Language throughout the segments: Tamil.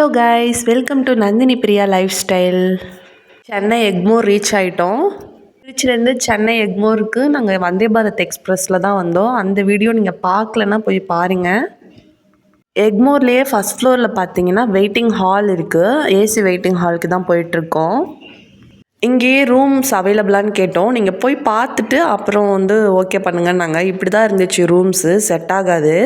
Hello guys welcome to Nandhini Priya life style Chennai Egmore reach ஆகிட்டோம் திருச்சிலேருந்து சென்னை எக்மோருக்கு நாங்கள் வந்தே பாரத் எக்ஸ்பிரஸில் தான் வந்தோம். அந்த வீடியோ நீங்கள் பார்க்கலன்னா போய் பாருங்கள் எக்மோர்லேயே ஃபஸ்ட் ஃப்ளோரில் பார்த்தீங்கன்னா வெயிட்டிங் ஹால் இருக்குது ஏசி வெயிட்டிங் ஹாலுக்கு தான் போயிட்டுருக்கோம். இங்கேயே ரூம்ஸ் அவைலபிளான்னு கேட்டோம். நீங்கள் போய் பார்த்துட்டு அப்புறம் வந்து ஓகே பண்ணுங்கன்னாங்க. இப்படி தான் இருந்துச்சு ரூம்ஸு செட் ஆகாது.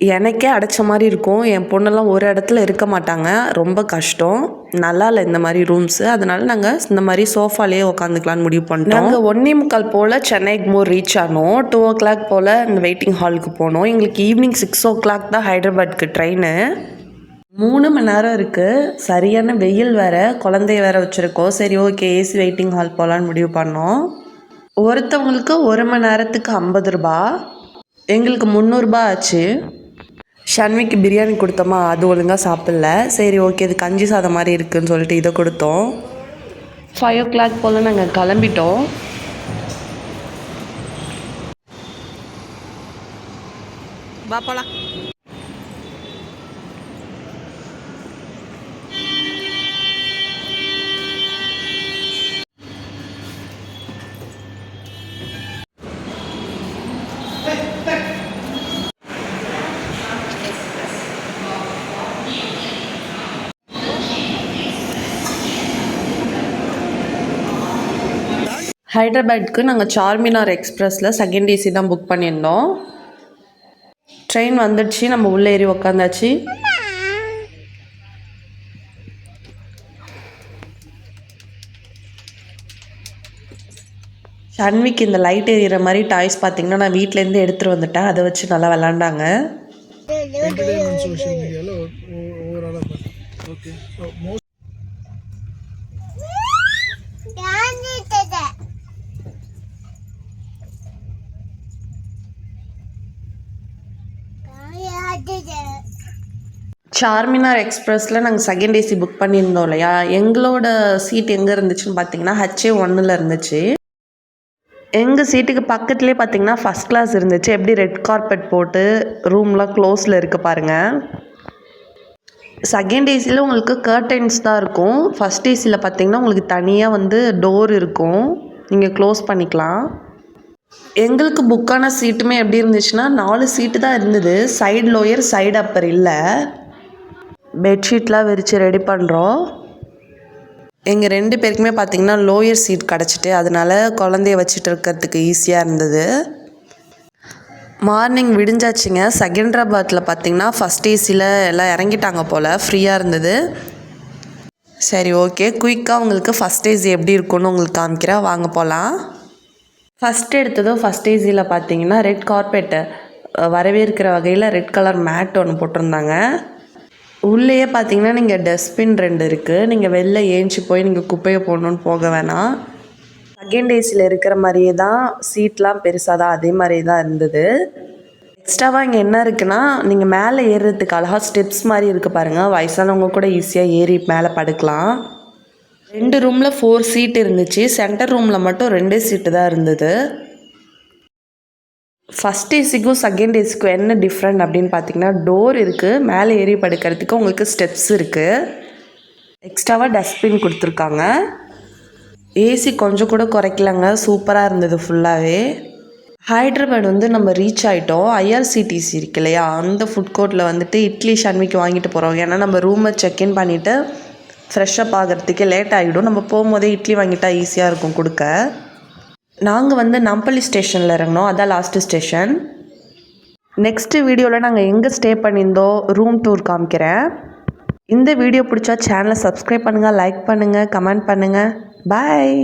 எனக்கே அடைச்ச மாதிரி இருக்கும். என் பொண்ணெல்லாம் ஒரு இடத்துல இருக்க மாட்டாங்க. ரொம்ப கஷ்டம். நல்லா இல்லை இந்த மாதிரி ரூம்ஸு அதனால நாங்கள் இந்த மாதிரி சோஃபாலேயே உட்காந்துக்கலான்னு முடிவு பண்ணிட்டோம். நாங்கள் ஒன்னே முக்கால் போல் சென்னை எக்மோர் ரீச் ஆனோம். டூ ஓ கிளாக் போல் இந்த வெயிட்டிங் ஹாலுக்கு போனோம். எங்களுக்கு ஈவினிங் சிக்ஸ் ஓ கிளாக் தான் ஹைதராபாத்துக்கு ட்ரெயின் மூணு மணி நேரம் இருக்குது சரியான வெயில் வேறு. குழந்தைய வேறு வச்சுருக்கோம். சரி ஓகே ஏசி வெயிட்டிங் ஹால் போகலான்னு முடிவு பண்ணோம். ஒருத்தவங்களுக்கு ஒரு மணி நேரத்துக்கு ஐம்பது ரூபா எங்களுக்கு முந்நூறுரூபா ஆச்சு. ஷன்விக்கு பிரியாணி கொடுத்தோமா அது ஒழுங்காக சாப்பிடல. சரி ஓகே இது கஞ்சி சாதம் மாதிரி இருக்குதுன்னு சொல்லிட்டு இதை கொடுத்தோம். ஃபைவ் ஓ கிளாக் போல் நாங்கள் கிளம்பிட்டோம். வா போலாம். ஹைதராபாத்க்கு நாங்கள் சார்மினார் எக்ஸ்ப்ரெஸில் செகண்ட் ஏசி தான் புக் பண்ணியிருந்தோம். ட்ரெயின் வந்துடுச்சு நம்ம உள்ளே ஏறி உக்காந்தாச்சு. சன்விக் இந்த லைட் எரியிற மாதிரி டாய்ஸ் பார்த்தீங்கன்னா நான் வீட்டிலேருந்து எடுத்துகிட்டு வந்துட்டேன். அதை வச்சு நல்லா விளாண்டாங்க. ஓகே சார்மினார் எக்ஸ்பிரஸில் நாங்கள் செகண்ட் ஏசி புக் பண்ணியிருந்தோம் இல்லையா? எங்களோட சீட் எங்கே இருந்துச்சுன்னு பார்த்தீங்கன்னா ஹச்ஏ ஒன்னில் இருந்துச்சு. எங்கள் சீட்டுக்கு பக்கத்துலேயே பார்த்தீங்கன்னா ஃபஸ்ட் கிளாஸ் இருந்துச்சு. எப்படி ரெட் கார்பெட் போட்டு ரூம்லாம் க்ளோஸில் இருக்குது பாருங்கள் செகண்ட் ஏசியில் உங்களுக்கு கர்டைன்ஸ் தான் இருக்கும். ஃபஸ்ட் ஏசியில் பார்த்தீங்கன்னா உங்களுக்கு தனியாக வந்து டோர் இருக்கும். நீங்கள் க்ளோஸ் பண்ணிக்கலாம். எங்களுக்கு புக்கான சீட்டுமே எப்படி இருந்துச்சுன்னா நாலு சீட்டு தான் இருந்தது. சைடு லோயர் சைடு அப்பர் இல்லை. பெட்ஷீட்லாம் விரித்து ரெடி பண்ணுறோம் எங்கள் ரெண்டு பேருக்குமே பார்த்திங்கன்னா லோயர் சீட் கிடச்சிட்டு அதனால குழந்தைய வச்சுட்டு இருக்கிறதுக்கு ஈஸியாக இருந்தது. மார்னிங் விடிஞ்சாச்சுங்க. செகண்ட்ராபாத்தில் பார்த்தீங்கன்னா ஃபஸ்ட் ஏசியில் எல்லாம் இறங்கிட்டாங்க போல் ஃப்ரீயாக இருந்தது. சரி ஓகே குயிக்காக உங்களுக்கு ஃபஸ்ட் ஏசி எப்படி இருக்கும்னு உங்களுக்கு காமிக்கிறேன். வாங்க போகலாம் ஃபஸ்ட் எடுத்ததும் ஃபஸ்ட் ஏசியில் பார்த்தீங்கன்னா ரெட் கார்பெட்டு வரவேற்கிற வகையில் ரெட் கலர் மேட் ஒன்று போட்டிருந்தாங்க. உள்ளேயே பார்த்தீங்கன்னா நீங்கள் டஸ்ட்பின் ரெண்டு இருக்குது நீங்கள் வெளில ஏஞ்சி போய் நீங்கள் குப்பையை போடணுன்னு போக வேணாம். செகண்ட் ஏசியில் இருக்கிற மாதிரியே தான் சீட்லாம் பெருசாக தான் அதே மாதிரியே தான் இருந்தது. எக்ஸ்ட்ராவாக இங்கே என்ன இருக்குன்னா நீங்கள் மேலே ஏறுறதுக்கு அழகாக ஸ்டெப்ஸ் மாதிரி இருக்குது பாருங்கள் வயசானவங்க கூட ஈஸியாக ஏறி மேலே படுக்கலாம். ரெண்டு ரூமில் ஃபோர் சீட் இருந்துச்சு. சென்டர் ரூமில் மட்டும் ரெண்டே சீட்டு தான் இருந்தது. ஃபஸ்ட் ஏசிக்கும் செகண்ட் ஏசிக்கும் என்ன டிஃப்ரெண்ட் அப்படின்னு பார்த்தீங்கன்னா டோர் இருக்குது மேலே ஏறி படுக்கிறதுக்கு உங்களுக்கு ஸ்டெப்ஸ் இருக்குது எக்ஸ்ட்ராவாக டஸ்ட்பின் கொடுத்துருக்காங்க. ஏசி கொஞ்சம் கூட குறைக்கலங்க சூப்பராக இருந்தது ஃபுல்லாகவே ஹைட்ராபாட் வந்து நம்ம ரீச் ஆகிட்டோம் ஐஆர்சிடிசி இருக்கு இல்லையா? அந்த ஃபுட் கோர்ட்டில் வந்துட்டு இட்லி ஷன்மிக்கு வாங்கிட்டு போகிறோம் ஏன்னா நம்ம ரூமை செக்இன் பண்ணிவிட்டு ஃப்ரெஷ்ஷப் ஆகிறதுக்கே லேட் ஆகிடும் நம்ம போகும்போதே இட்லி வாங்கிட்டா ஈஸியாக இருக்கும் கொடுக்க. நாங்கள் வந்து நம்பள்ளி ஸ்டேஷனில் இறங்கினோம். அதான் லாஸ்ட்டு ஸ்டேஷன் நெக்ஸ்ட்டு வீடியோவில் நாங்கள் எங்கே ஸ்டே பண்ணியிருந்தோம் ரூம் டூர் காமிக்கிறேன். இந்த வீடியோ பிடிச்சா சேனலை சப்ஸ்கிரைப் பண்ணுங்கள் லைக் பண்ணுங்கள் கமெண்ட் பண்ணுங்கள் பாய்